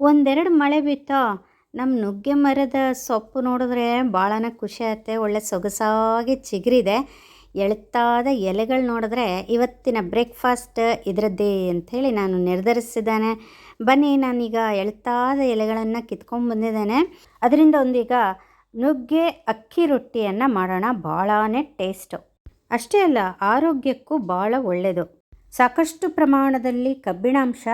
ಒಂದೆರಡು ಮಳೆ ಬಿತ್ತೋ ನಮ್ಮ ನುಗ್ಗೆ ಮರದ ಸೊಪ್ಪು ನೋಡಿದ್ರೆ ಭಾಳನೇ ಖುಷಿ ಆಗುತ್ತೆ ಒಳ್ಳೆ ಸೊಗಸಾಗಿ ಚಿಗುರಿದೆ. ಎಳ್ತಾದ ಎಲೆಗಳು ನೋಡಿದ್ರೆ ಇವತ್ತಿನ ಬ್ರೇಕ್ಫಾಸ್ಟ್ ಇದರದ್ದೇ ಅಂಥೇಳಿ ನಾನು ನಿರ್ಧರಿಸಿದ್ದಾನೆ. ಬನ್ನಿ, ನಾನೀಗ ಎಳ್ತಾದ ಎಲೆಗಳನ್ನು ಕಿತ್ಕೊಂಡು ಬಂದಿದ್ದೇನೆ. ಅದರಿಂದ ಒಂದೀಗ ನುಗ್ಗೆ ಅಕ್ಕಿ ರೊಟ್ಟಿಯನ್ನು ಮಾಡೋಣ. ಭಾಳನೇ ಟೇಸ್ಟು. ಅಷ್ಟೇ ಅಲ್ಲ, ಆರೋಗ್ಯಕ್ಕೂ ಭಾಳ ಒಳ್ಳೆಯದು ಸಾಕಷ್ಟು ಪ್ರಮಾಣದಲ್ಲಿ ಕಬ್ಬಿಣಾಂಶ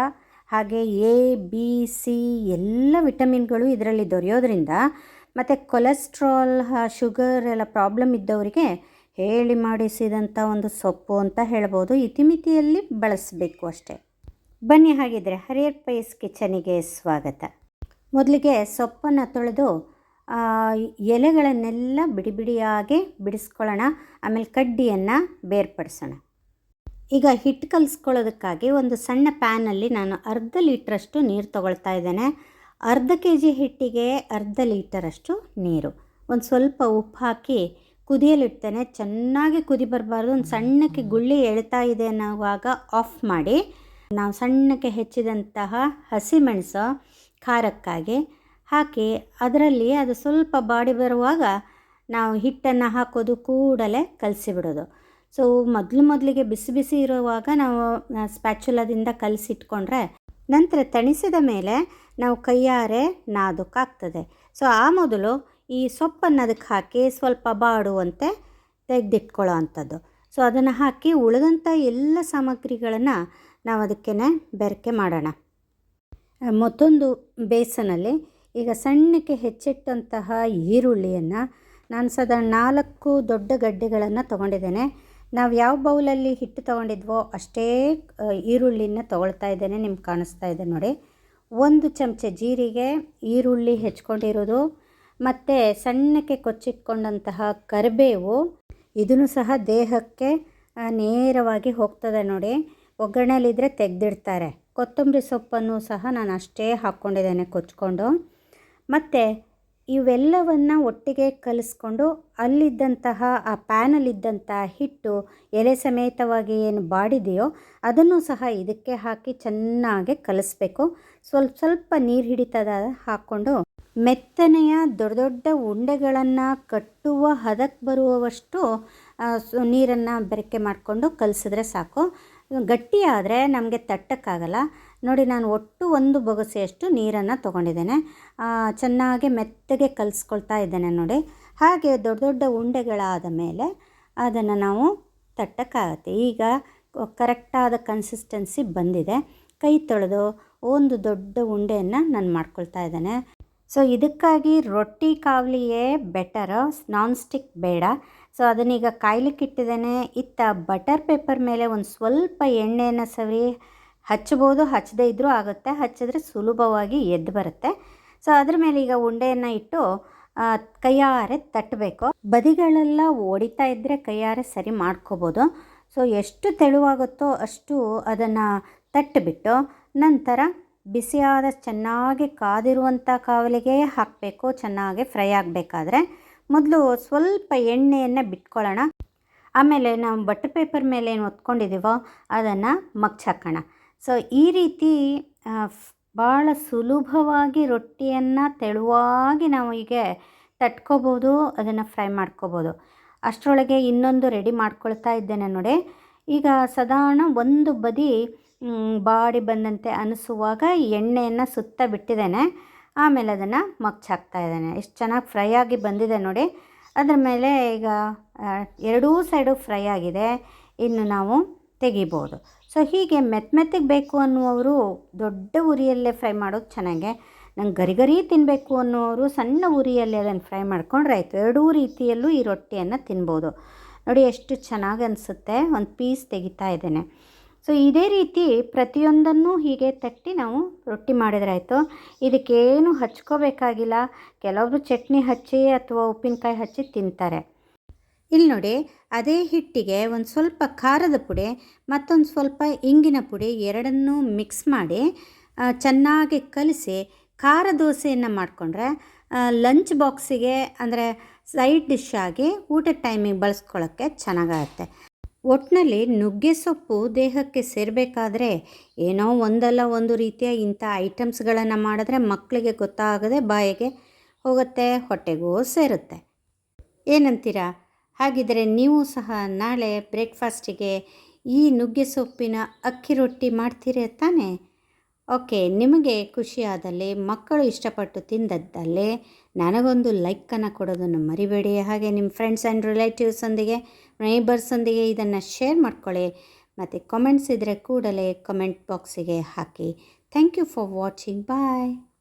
ಹಾಗೆ ಎ, ಬಿ, ಸಿ ಎಲ್ಲ ವಿಟಮಿನ್ಗಳು ಇದರಲ್ಲಿ ದೊರೆಯೋದ್ರಿಂದ ಮತ್ತು ಕೊಲೆಸ್ಟ್ರಾಲ್ ಶುಗರ್ ಎಲ್ಲ ಪ್ರಾಬ್ಲಮ್ ಇದ್ದವರಿಗೆ ಹೇಳಿ ಮಾಡಿಸಿದಂಥ ಒಂದು ಸೊಪ್ಪು ಅಂತ ಹೇಳ್ಬೋದು. ಇತಿಮಿತಿಯಲ್ಲಿ ಬಳಸಬೇಕು ಅಷ್ಟೇ. ಬನ್ನಿ ಹಾಗಿದ್ರೆ ಹರಿಯರ್ ಪೈಸ್ ಕಿಚನಿಗೆ ಸ್ವಾಗತ. ಮೊದಲಿಗೆ ಸೊಪ್ಪನ್ನು ತೊಳೆದು ಎಲೆಗಳನ್ನೆಲ್ಲ ಬಿಡಿ ಬಿಡಿಯಾಗಿ ಬಿಡಿಸ್ಕೊಳ್ಳೋಣ. ಆಮೇಲೆ ಕಡ್ಡಿಯನ್ನು ಬೇರ್ಪಡಿಸೋಣ. ಈಗ ಹಿಟ್ಟು ಕಲಿಸ್ಕೊಳ್ಳೋದಕ್ಕಾಗಿ ಒಂದು ಸಣ್ಣ ಪ್ಯಾನಲ್ಲಿ ನಾನು ಅರ್ಧ ಲೀಟ್ರಷ್ಟು ನೀರು ತಗೊಳ್ತಾ ಇದ್ದೇನೆ. ಅರ್ಧ ಕೆ ಜಿ ಹಿಟ್ಟಿಗೆ ಅರ್ಧ ಲೀಟರಷ್ಟು ನೀರು. ಒಂದು ಸ್ವಲ್ಪ ಉಪ್ಪು ಹಾಕಿ ಕುದಿಯಲಿಡ್ತೇನೆ. ಚೆನ್ನಾಗಿ ಕುದಿ ಬರಬಾರ್ದು. ಒಂದು ಸಣ್ಣಕ್ಕೆ ಗುಳ್ಳಿ ಎಳ್ತಾ ಇದೆ ಅನ್ನೋವಾಗ ಆಫ್ ಮಾಡಿ ನಾವು ಸಣ್ಣಕ್ಕೆ ಹೆಚ್ಚಿದಂತಹ ಹಸಿಮೆಣಸು, ಖಾರಕ್ಕಾಗಿ ಹಾಕಿ ಅದರಲ್ಲಿ ಅದು ಸ್ವಲ್ಪ ಬಾಡಿ ಬರುವಾಗ ನಾವು ಹಿಟ್ಟನ್ನು ಹಾಕೋದು ಕೂಡಲೇ ಕಲಸಿಬಿಡೋದು. ಸೊ ಮೊದಲು ಮೊದಲಿಗೆ ಬಿಸಿ ಬಿಸಿ ಇರುವಾಗ ನಾವು ಸ್ಪ್ಯಾಚುಲದಿಂದ ಕಲಸಿಟ್ಕೊಂಡ್ರೆ ನಂತರ ತಣಿಸಿದ ಮೇಲೆ ನಾವು ಕೈಯಾರೆ ನಾದಕ್ಕಾಗ್ತದೆ ಸೊ ಆ ಮೊದಲು ಈ ಸೊಪ್ಪನ್ನು ಅದಕ್ಕೆ ಹಾಕಿ ಸ್ವಲ್ಪ ಬಾಡುವಂತೆ ತೆಗೆದಿಟ್ಕೊಳ್ಳೋ ಅಂಥದ್ದು ಸೊ ಅದನ್ನು ಹಾಕಿ ಉಳಿದಂಥ ಎಲ್ಲ ಸಾಮಗ್ರಿಗಳನ್ನು ನಾವು ಅದಕ್ಕೇ ಬೆರಕೆ ಮಾಡೋಣ. ಮತ್ತೊಂದು ಬೇಸನಲ್ಲಿ ಈಗ ಸಣ್ಣಕ್ಕೆ ಹೆಚ್ಚಿಟ್ಟಂತಹ ಈರುಳ್ಳಿಯನ್ನು ನಾನು ಸಾಧಾರಣ ನಾಲ್ಕು ದೊಡ್ಡ ಗಡ್ಡೆಗಳನ್ನು ತೊಗೊಂಡಿದ್ದೇನೆ. ನಾವು ಯಾವ ಬೌಲಲ್ಲಿ ಹಿಟ್ಟು ತೊಗೊಂಡಿದ್ವೋ ಅಷ್ಟೇ ಈರುಳ್ಳಿನ ತೊಗೊಳ್ತಾ ಇದ್ದೇನೆ, ನಿಮ್ಗೆ ಕಾಣಿಸ್ತಾ ಇದೆ ನೋಡಿ. ಒಂದು ಚಮಚ ಜೀರಿಗೆ, ಈರುಳ್ಳಿ ಹೆಚ್ಕೊಂಡಿರೋದು, ಮತ್ತು ಸಣ್ಣಕ್ಕೆ ಕೊಚ್ಚಿಟ್ಕೊಂಡಂತಹ ಕರಿಬೇವು, ಇದನ್ನು ಸಹ ದೇಹಕ್ಕೆ ನೇರವಾಗಿ ಹೋಗ್ತದೆ ನೋಡಿ. ಒಗ್ಗರಣೆಯಲ್ಲಿದ್ದರೆ ತೆಗೆದಿಡ್ತಾರೆ. ಕೊತ್ತಂಬರಿ ಸೊಪ್ಪನ್ನು ಸಹ ನಾನು ಅಷ್ಟೇ ಹಾಕ್ಕೊಂಡಿದ್ದೇನೆ ಕೊಚ್ಕೊಂಡು. ಮತ್ತು ಇವೆಲ್ಲವನ್ನು ಒಟ್ಟಿಗೆ ಕಲಿಸ್ಕೊಂಡು ಅಲ್ಲಿದ್ದಂತಹ ಆ ಪ್ಯಾನಲ್ಲಿದ್ದಂಥ ಹಿಟ್ಟು ಎಲೆ ಸಮೇತವಾಗಿ ಏನು ಬಾಡಿದೆಯೋ ಅದನ್ನು ಸಹ ಇದಕ್ಕೆ ಹಾಕಿ ಚೆನ್ನಾಗಿ ಕಲಿಸ್ಬೇಕು. ಸ್ವಲ್ಪ ಸ್ವಲ್ಪ ನೀರು ಹಿಡಿತದ ಹಾಕ್ಕೊಂಡು ಮೆತ್ತನೆಯ ದೊಡ್ಡ ದೊಡ್ಡ ಉಂಡೆಗಳನ್ನು ಕಟ್ಟುವ ಹದಕ್ಕೆ ಬರುವಷ್ಟು ನೀರನ್ನು ಬೆರಕೆ ಮಾಡಿಕೊಂಡು ಕಲಿಸಿದ್ರೆ ಸಾಕು. ಗಟ್ಟಿಯಾದರೆ ನಮಗೆ ತಟ್ಟಕ್ಕಾಗಲ್ಲ. ನೋಡಿ, ನಾನು ಒಟ್ಟು ಒಂದು ಬೊಗಸೆಯಷ್ಟು ನೀರನ್ನು ತೊಗೊಂಡಿದ್ದೇನೆ. ಚೆನ್ನಾಗಿ ಮೆತ್ತಗೆ ಕಲಿಸ್ಕೊಳ್ತಾ ಇದ್ದೇನೆ ನೋಡಿ. ಹಾಗೆ ದೊಡ್ಡ ದೊಡ್ಡ ಉಂಡೆಗಳಾದ ಮೇಲೆ ಅದನ್ನು ನಾವು ತಟ್ಟಕ್ಕಾಗತ್ತೆ. ಈಗ ಕರೆಕ್ಟಾದ ಕನ್ಸಿಸ್ಟೆನ್ಸಿ ಬಂದಿದೆ. ಕೈ ತೊಳೆದು ಒಂದು ದೊಡ್ಡ ಉಂಡೆಯನ್ನು ನಾನು ಮಾಡ್ಕೊಳ್ತಾ ಇದ್ದೇನೆ. ಸೊ, ಇದಕ್ಕಾಗಿ ರೊಟ್ಟಿ ಕಾವಲಿಯೇ ಬೆಟರ್ ನಾನ್ ಸ್ಟಿಕ್ ಬೇಡ. ಸೊ, ಅದನ್ನೀಗ ಕಾಯ್ಲಿಕ್ಕಿಟ್ಟಿದ್ದೇನೆ. ಇತ್ತ ಬಟರ್ ಪೇಪರ್ ಮೇಲೆ ಒಂದು ಸ್ವಲ್ಪ ಎಣ್ಣೆಯನ್ನು ಸವರಿ. ಹಚ್ಬೋದು ಹಚ್ಚದೇ ಇದ್ದರೂ ಆಗುತ್ತೆ. ಹಚ್ಚಿದ್ರೆ ಸುಲಭವಾಗಿ ಎದ್ದು ಬರುತ್ತೆ. ಸೊ ಅದ್ರ ಮೇಲೆ ಈಗ ಉಂಡೆಯನ್ನು ಇಟ್ಟು ಕೈಯಾರೆ ತಟ್ಟಬೇಕು. ಬದಿಗಳೆಲ್ಲ ಒಡಿತಾ ಇದ್ದರೆ ಕೈಯಾರೆ ಸರಿ ಮಾಡ್ಕೋಬೋದು. ಸೊ ಎಷ್ಟು ತೆಳುವಾಗುತ್ತೋ ಅಷ್ಟು ಅದನ್ನು ತಟ್ಟಿಬಿಟ್ಟು, ನಂತರ ಬಿಸಿಯಾದ ಚೆನ್ನಾಗಿ ಕಾದಿರುವಂಥ ಕಾವಲಿಗೆ ಹಾಕಬೇಕು. ಚೆನ್ನಾಗಿ ಫ್ರೈ ಆಗಬೇಕಾದ್ರೆ ಮೊದಲು ಸ್ವಲ್ಪ ಎಣ್ಣೆಯನ್ನು ಬಿಟ್ಕೊಳ್ಳೋಣ. ಆಮೇಲೆ ನಾವು ಬಟರ್ ಪೇಪರ್ ಮೇಲೆ ಏನು ಒತ್ಕೊಂಡಿದ್ದೀವೋ ಅದನ್ನು ಮಗ್ಚಾಕೋಣ. ಸೊ ಈ ರೀತಿ ಭಾಳ ಸುಲಭವಾಗಿ ರೊಟ್ಟಿಯನ್ನು ತೆಳುವಾಗಿ ನಾವು ಹೀಗೆ ತಟ್ಕೋಬೋದು, ಅದನ್ನು ಫ್ರೈ ಮಾಡ್ಕೋಬೋದು. ಅಷ್ಟರೊಳಗೆ ಇನ್ನೊಂದು ರೆಡಿ ಮಾಡ್ಕೊಳ್ತಾ ಇದ್ದೇನೆ ನೋಡಿ. ಈಗ ಸಾಧಾರಣ ಒಂದು ಬದಿ ಬಾಡಿ ಬಂದಂತೆ ಅನಿಸುವಾಗ ಎಣ್ಣೆಯನ್ನು ಸುತ್ತ ಬಿಟ್ಟಿದ್ದೇನೆ. ಆಮೇಲೆ ಅದನ್ನು ಮಗ್ಚಾಕ್ತಾ ಇದ್ದೇನೆ. ಎಷ್ಟು ಚೆನ್ನಾಗಿ ಫ್ರೈ ಆಗಿ ಬಂದಿದೆ ನೋಡಿ. ಅದರ ಮೇಲೆ ಈಗ ಎರಡೂ ಸೈಡು ಫ್ರೈ ಆಗಿದೆ. ಇನ್ನು ನಾವು ತೆಗಿಬೋದು. ಸೊ ಹೀಗೆ ಮೆತ್ತ ಮೆತ್ತಗೆ ಬೇಕು ಅನ್ನುವರು ದೊಡ್ಡ ಉರಿಯಲ್ಲೇ ಫ್ರೈ ಮಾಡೋದು ಚೆನ್ನಾಗೆ. ನಂಗೆ ಗರಿ ಗರಿ ತಿನ್ನಬೇಕು ಅನ್ನೋರು ಸಣ್ಣ ಉರಿಯಲ್ಲಿ ಅದನ್ನು ಫ್ರೈ ಮಾಡ್ಕೊಂಡ್ರೆ ಆಯಿತು. ಎರಡೂ ರೀತಿಯಲ್ಲೂ ಈ ರೊಟ್ಟಿಯನ್ನು ತಿನ್ಬೋದು. ನೋಡಿ, ಎಷ್ಟು ಚೆನ್ನಾಗಿ ಅನಿಸುತ್ತೆ. ಒಂದು ಪೀಸ್ ತೆಗಿತಾ ಇದ್ದೇನೆ. ಸೊ ಇದೇ ರೀತಿ ಪ್ರತಿಯೊಂದನ್ನು ಹೀಗೆ ತಟ್ಟಿ ನಾವು ರೊಟ್ಟಿ ಮಾಡಿದ್ರಾಯಿತು ಇದಕ್ಕೇನು ಹಚ್ಕೋಬೇಕಾಗಿಲ್ಲ. ಕೆಲವರು ಚಟ್ನಿ ಹಚ್ಚಿ ಅಥವಾ ಉಪ್ಪಿನಕಾಯಿ ಹಚ್ಚಿ ತಿಂತಾರೆ. ಇಲ್ಲಿ ನೋಡಿ, ಅದೇ ಹಿಟ್ಟಿಗೆ ಒಂದು ಸ್ವಲ್ಪ ಖಾರದ ಪುಡಿ, ಮತ್ತೊಂದು ಸ್ವಲ್ಪ ಇಂಗಿನ ಪುಡಿ ಎರಡನ್ನೂ ಮಿಕ್ಸ್ ಮಾಡಿ ಚೆನ್ನಾಗಿ ಕಲಸಿ ಖಾರ ದೋಸೆಯನ್ನು ಮಾಡಿಕೊಂಡ್ರೆ ಲಂಚ್ ಬಾಕ್ಸಿಗೆ ಅಂದರೆ ಸೈಡ್ ಡಿಶ್ ಆಗಿ ಊಟದ ಟೈಮಿಗೆ ಬಳಸ್ಕೊಳ್ಳೋಕ್ಕೆ ಚೆನ್ನಾಗಾಗುತ್ತೆ. ಒಟ್ಟಿನಲ್ಲಿ ನುಗ್ಗೆ ಸೊಪ್ಪು ದೇಹಕ್ಕೆ ಸೇರಬೇಕಾದ್ರೆ ಏನೋ ಒಂದಲ್ಲ ಒಂದು ರೀತಿಯ ಇಂಥ ಐಟಮ್ಸ್ಗಳನ್ನು ಮಾಡಿದ್ರೆ ಮಕ್ಕಳಿಗೆ ಗೊತ್ತಾಗದೆ ಬಾಯಿಗೆ ಹೋಗುತ್ತೆ, ಹೊಟ್ಟೆಗೂ ಸೇರುತ್ತೆ. ಏನಂತೀರಾ? ಹಾಗಿದ್ರೆ ನೀವು ಸಹ ನಾಳೆ ಬ್ರೇಕ್ಫಾಸ್ಟಿಗೆ ಈ ನುಗ್ಗೆ ಸೊಪ್ಪಿನ ಅಕ್ಕಿ ರೊಟ್ಟಿ ಮಾಡ್ತೀರಿ ತಾನೇ? ಓಕೆ, ನಿಮಗೆ ಖುಷಿಯಾದಲ್ಲಿ, ಮಕ್ಕಳು ಇಷ್ಟಪಟ್ಟು ತಿಂದದ್ದಲ್ಲಿ ನನಗೊಂದು ಲೈಕನ್ನು ಕೊಡೋದನ್ನು ಮರಿಬೇಡಿ. ಹಾಗೆ ನಿಮ್ಮ ಫ್ರೆಂಡ್ಸ್ ಆ್ಯಂಡ್ ರಿಲೇಟಿವ್ಸೊಂದಿಗೆ ನೇಬರ್ಸೊಂದಿಗೆ ಇದನ್ನು ಶೇರ್ ಮಾಡ್ಕೊಳ್ಳಿ. ಮತ್ತು ಕಾಮೆಂಟ್ಸ್ ಇದ್ದರೆ ಕೂಡಲೇ ಕಮೆಂಟ್ ಬಾಕ್ಸಿಗೆ ಹಾಕಿ. Thank you for watching bye